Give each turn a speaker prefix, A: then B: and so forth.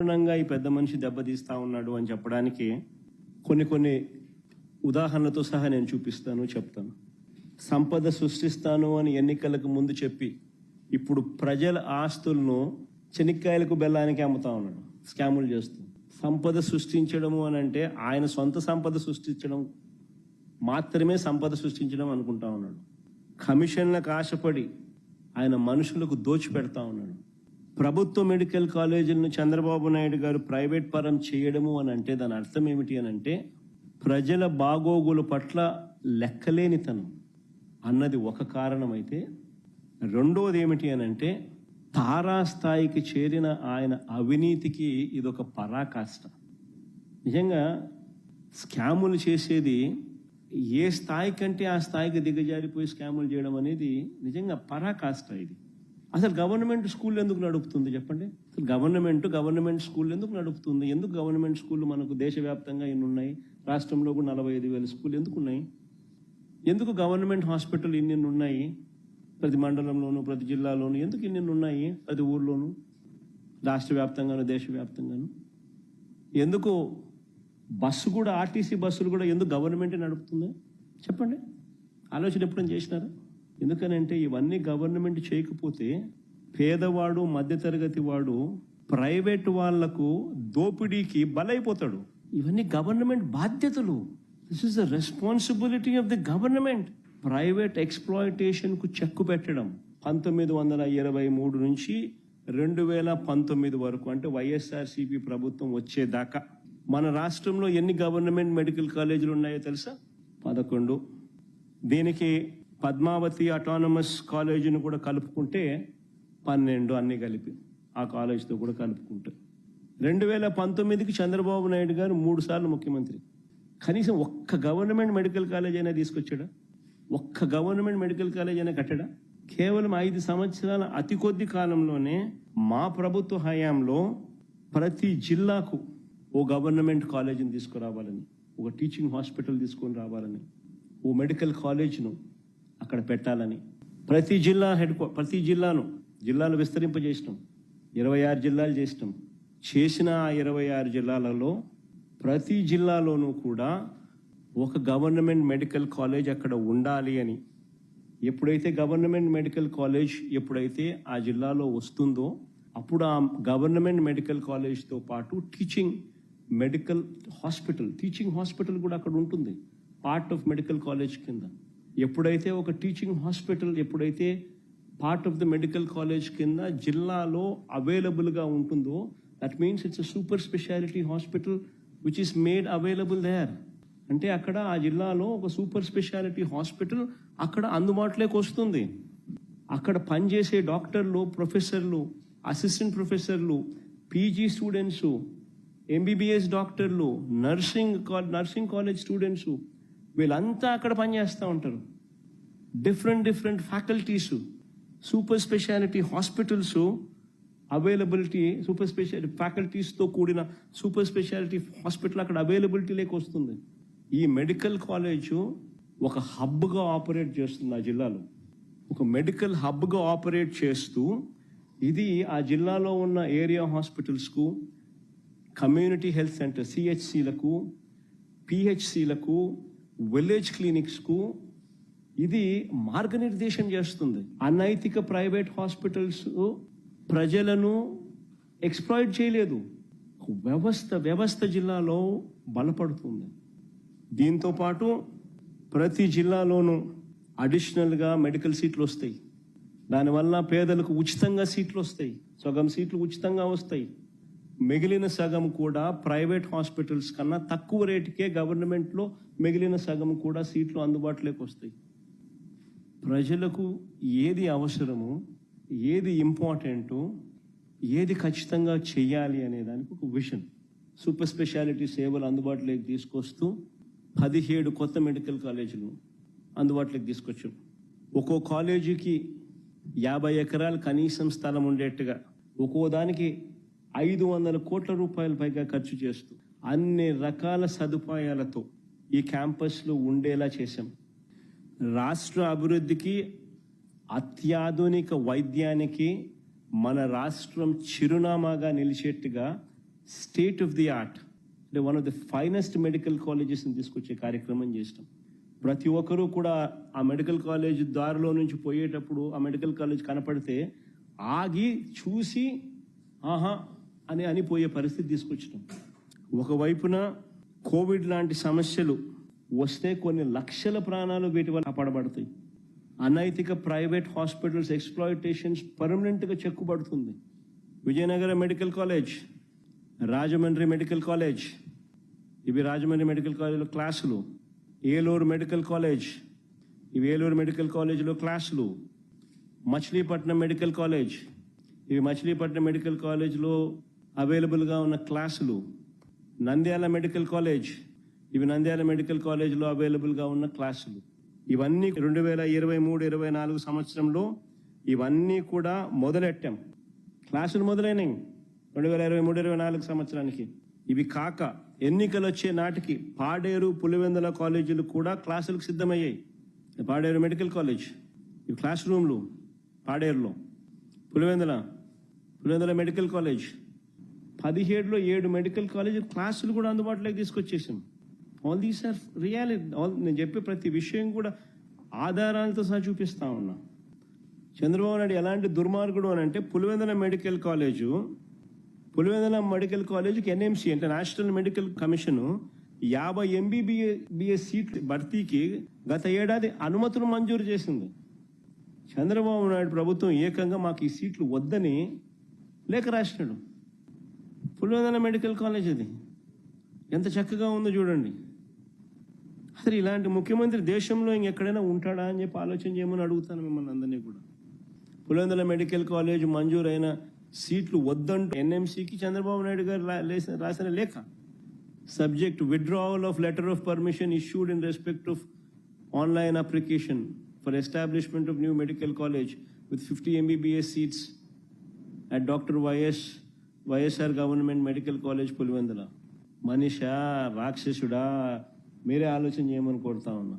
A: దారుణంగా ఈ పెద్ద మనిషి దెబ్బతీస్తా ఉన్నాడు అని చెప్పడానికి కొన్ని కొన్ని ఉదాహరణలతో సహా నేను చూపిస్తాను చెప్తాను. సంపద సృష్టిస్తాను అని ఎన్నికలకు ముందు చెప్పి ఇప్పుడు ప్రజల ఆస్తులను చెనిక్కాయలకు బెల్లానికి అమ్ముతా ఉన్నాడు స్కాములు చేస్తూ. సంపద సృష్టించడము అని అంటే ఆయన సొంత సంపద సృష్టించడం మాత్రమే సంపద సృష్టించడం అనుకుంటా ఉన్నాడు. కమిషన్లకు ఆశపడి ఆయన మనుషులకు దోచి పెడతా ఉన్నాడు. ప్రభుత్వ మెడికల్ కాలేజీలను చంద్రబాబు నాయుడు గారు ప్రైవేట్ పరం చేయడము అని అంటే దాని అర్థం ఏమిటి అని అంటే ప్రజల బాగోగుల పట్ల లెక్కలేనితనం అన్నది ఒక కారణమైతే రెండోది ఏమిటి అని అంటే తారాస్థాయికి చేరిన ఆయన అవినీతికి ఇదొక పరాకాష్ట. నిజంగా స్కాములు చేసేది ఏ స్థాయి కంటే ఆ స్థాయికి దిగజారిపోయి స్కాములు చేయడం అనేది నిజంగా పరాకాష్ట ఇది. అసలు గవర్నమెంట్ స్కూల్ ఎందుకు నడుపుతుంది చెప్పండి? అసలు గవర్నమెంట్ గవర్నమెంట్ స్కూల్ ఎందుకు నడుపుతుంది? ఎందుకు గవర్నమెంట్ స్కూళ్ళు మనకు దేశవ్యాప్తంగా ఎన్ని ఉన్నాయి? రాష్ట్రంలో కూడా నలభై ఐదు వేల స్కూల్ ఎందుకు ఉన్నాయి? ఎందుకు గవర్నమెంట్ హాస్పిటల్ ఇన్ని ఉన్నాయి? ప్రతి మండలంలోను ప్రతి జిల్లాలోను ఎందుకు ఇన్ని ఉన్నాయి? ప్రతి ఊర్లోను? రాష్ట్ర వ్యాప్తంగాను దేశవ్యాప్తంగాను? ఎందుకు బస్సు కూడా ఆర్టీసీ బస్సులు కూడా ఎందుకు గవర్నమెంటే నడుపుతుంది? చెప్పండి. ఆలోచన ఎప్పుడైనా చేసినారా? ఎందుకనంటే ఇవన్నీ గవర్నమెంట్ చేయకపోతే పేదవాడు మధ్యతరగతి వాడు ప్రైవేట్ వాళ్ళకు దోపిడీకి బలైపోతాడు. ఇవన్నీ గవర్నమెంట్ బాధ్యతలు. This is the responsibility of the government private ఎక్స్ప్లాయిటేషన్కు check పెట్టడం. పంతొమ్మిది వందల ఇరవై మూడు నుంచి రెండు వేల పంతొమ్మిది వరకు అంటే వైఎస్ఆర్సీపీ ప్రభుత్వం వచ్చేదాకా. మన రాష్ట్రంలో ఎన్ని గవర్నమెంట్ మెడికల్ కాలేజీలు ఉన్నాయో తెలుసా? పదకొండు. దీనికి పద్మావతి అటానమస్ కాలేజీని కూడా కలుపుకుంటే పన్నెండు అన్ని కలిపి ఆ కాలేజీతో కూడా కలుపుకుంటే రెండు వేల పంతొమ్మిదికి చంద్రబాబు నాయుడు గారు మూడు సార్లు ముఖ్యమంత్రి. కనీసం ఒక్క గవర్నమెంట్ మెడికల్ కాలేజ్ అయినా తీసుకొచ్చాడా? ఒక్క గవర్నమెంట్ మెడికల్ కాలేజ్ అయినా కట్టడా? కేవలం ఐదు సంవత్సరాల అతి కొద్ది కాలంలోనే మా ప్రభుత్వ హయాంలో ప్రతి జిల్లాకు ఓ గవర్నమెంట్ కాలేజీని తీసుకురావాలని ఒక టీచింగ్ హాస్పిటల్ తీసుకొని రావాలని ఓ మెడికల్ కాలేజ్ను అక్కడ పెట్టాలని. ప్రతి జిల్లా హెడ్ ప్రతి జిల్లాను జిల్లాలు విస్తరింపజేసినాం. ఇరవై ఆరు జిల్లాలు చేసినాం. చేసిన ఆ ఇరవై ఆరు జిల్లాలలో ప్రతి జిల్లాలోనూ కూడా ఒక గవర్నమెంట్ మెడికల్ కాలేజ్ అక్కడ ఉండాలి అని. ఎప్పుడైతే గవర్నమెంట్ మెడికల్ కాలేజ్ ఎప్పుడైతే ఆ జిల్లాలో వస్తుందో అప్పుడు ఆ గవర్నమెంట్ మెడికల్ కాలేజ్తో పాటు teaching medical hospital teaching hospital కూడా అక్కడ ఉంటుంది. పార్ట్ ఆఫ్ మెడికల్ కాలేజ్ కింద. ఎప్పుడైతే ఒక టీచింగ్ హాస్పిటల్ ఎప్పుడైతే part of the medical college కింద జిల్లాలో అవైలబుల్గా ఉంటుందో that means it's a super speciality hospital which is made available there అంటే అక్కడ ఆ జిల్లాలో ఒక సూపర్ స్పెషాలిటీ హాస్పిటల్ అక్కడ అందుబాటులోకి వస్తుంది. అక్కడ పనిచేసే డాక్టర్లు ప్రొఫెసర్లు అసిస్టెంట్ ప్రొఫెసర్లు పీజీ స్టూడెంట్స్ ఎంబీబీఎస్ డాక్టర్లు నర్సింగ్ నర్సింగ్ కాలేజ్ స్టూడెంట్స్ వీళ్ళంతా అక్కడ పనిచేస్తూ ఉంటారు. Different different faculties super speciality hospitals availability super speciality ఫ్యాకల్టీస్తో కూడిన సూపర్ స్పెషాలిటీ హాస్పిటల్ అక్కడ అవైలబిలిటీ లేక వస్తుంది. ఈ మెడికల్ కాలేజ్ ఒక హబ్గా ఆపరేట్ చేస్తుంది ఆ జిల్లాలో. ఒక మెడికల్ హబ్గా ఆపరేట్ చేస్తూ ఇది ఆ జిల్లాలో ఉన్న ఏరియా హాస్పిటల్స్కు కమ్యూనిటీ హెల్త్ సెంటర్ సిహెచ్సిలకు పిహెచ్సిలకు విలేజ్ క్లినిక్స్కు ఇది మార్గనిర్దేశం చేస్తుంది. అనైతిక ప్రైవేట్ హాస్పిటల్స్ ప్రజలను ఎక్స్ప్లాయిట్ చేయలేదు. వ్యవస్థ వ్యవస్థ జిల్లాలో బలపడుతుంది. దీంతో పాటు ప్రతి జిల్లాలోనూ అడిషనల్గా మెడికల్ సీట్లు వస్తాయి. దానివల్ల పేదలకు ఉచితంగా సీట్లు వస్తాయి. సగం సీట్లు ఉచితంగా వస్తాయి. మిగిలిన సగం కూడా ప్రైవేట్ హాస్పిటల్స్ కన్నా తక్కువ రేటుకే గవర్నమెంట్లో మిగిలిన సగం కూడా సీట్లు అందుబాటులోకి వస్తాయి. ప్రజలకు ఏది అవసరమో ఏది ఇంపార్టెంటో ఏది ఖచ్చితంగా చేయాలి అనే దానికి ఒక విషన్. సూపర్ స్పెషాలిటీ సేవలు అందుబాటులోకి తీసుకొస్తూ పదిహేడు కొత్త మెడికల్ కాలేజీలు అందుబాటులోకి తీసుకొచ్చాం. ఒక్కో కాలేజీకి యాభై ఎకరాలు కనీసం స్థలం ఉండేట్టుగా ఒక్కో దానికి ఐదు వందల కోట్ల రూపాయల పైగా ఖర్చు చేస్తూ అన్ని రకాల సదుపాయాలతో ఈ క్యాంపస్లో ఉండేలా చేశాం. రాష్ట్ర అభివృద్ధికి అత్యాధునిక వైద్యానికి మన రాష్ట్రం చిరునామాగా నిలిచేట్టుగా స్టేట్ ఆఫ్ ది ఆర్ట్ అంటే one of the finest medical కాలేజెస్ని తీసుకొచ్చే కార్యక్రమం చేసినాం ప్రతి ఒక్కరూ కూడా ఆ మెడికల్ కాలేజ్ దారిలో నుంచి పోయేటప్పుడు ఆ మెడికల్ కాలేజ్ కనపడితే ఆగి చూసి ఆహా అని అనిపోయే పరిస్థితి తీసుకొచ్చినాం. ఒకవైపున కోవిడ్ లాంటి సమస్యలు వస్తే కొన్ని లక్షల ప్రాణాలు వీటి వల్ల కాపాడబడతాయి. అనైతిక ప్రైవేట్ హాస్పిటల్స్ ఎక్స్ప్లాయిటేషన్స్ పర్మనెంట్గా చెక్కుబడుతుంది. Vizianagaram medical college Rajahmundry medical college ఇవి రాజమండ్రి మెడికల్ కాలేజ్లో క్లాసులు. ఏలూరు మెడికల్ కాలేజ్ ఇవి ఏలూరు మెడికల్ కాలేజ్లో క్లాసులు. మచిలీపట్నం మెడికల్ కాలేజ్ ఇవి మచిలీపట్నం మెడికల్ కాలేజ్లో అవైలబుల్గా ఉన్న క్లాసులు. Nandyal medical college. ఇవి నంద్యాల మెడికల్ కాలేజ్లో అవైలబుల్గా ఉన్న క్లాసులు. ఇవన్నీ రెండు వేల ఇరవై మూడు ఇరవై నాలుగు సంవత్సరంలో ఇవన్నీ కూడా మొదలెట్టాం. క్లాసులు మొదలైనవి రెండు వేల ఇరవై మూడు ఇరవై నాలుగు సంవత్సరానికి. ఇవి కాక ఎన్నికలు వచ్చే నాటికి పాడేరు పులివెందుల కాలేజీలు కూడా క్లాసులకు సిద్ధమయ్యాయి. Paderu medical college. ఇవి క్లాస్ రూమ్లు పాడేరులో. Pulivendula Pulivendula medical college. పదిహేడులో ఏడు మెడికల్ కాలేజ్ క్లాసులు కూడా అందుబాటులోకి తీసుకొచ్చేసాం all these are reality all నేను చెప్పే ప్రతి విషయం కూడా ఆధారాలతో సహా చూపిస్తా ఉన్నా. చంద్రబాబు నాయుడు ఎలాంటి దుర్మార్గుడు అని అంటే Pulivendula medical college Pulivendula medical కాలేజీకి ఎన్ఎంసి అంటే నేషనల్ మెడికల్ కమిషన్ యాభై ఎంబీబీఎస్ సీట్ భర్తీకి గత ఏడాది అనుమతులు మంజూరు చేసింది. చంద్రబాబు నాయుడు ప్రభుత్వం ఏకంగా మాకు ఈ సీట్లు వద్దని లేఖ రాసినాడు. పులివెందల మెడికల్ కాలేజ్ అది. ఎంత చక్కగా ఉందో చూడండి. అసలు ఇలాంటి ముఖ్యమంత్రి దేశంలో ఇంకెక్కడైనా ఉంటాడా అని చెప్పి ఆలోచన చేయమని అడుగుతాను మిమ్మల్ని అందరినీ కూడా. పులివెందుల మెడికల్ కాలేజ్ మంజూరైన సీట్లు వద్దంటూ ఎన్ఎంసీకి చంద్రబాబు నాయుడు గారు రాసిన లేఖ. Subject withdrawal of letter of permission issued in respect of online application for establishment of new medical college with fifty MBBS seats. At doctor YS YSR government medical college Pulivendula. Manisha రాక్షసుడా మీరే ఆలోచన చేయమని కోరుతా ఉన్నా.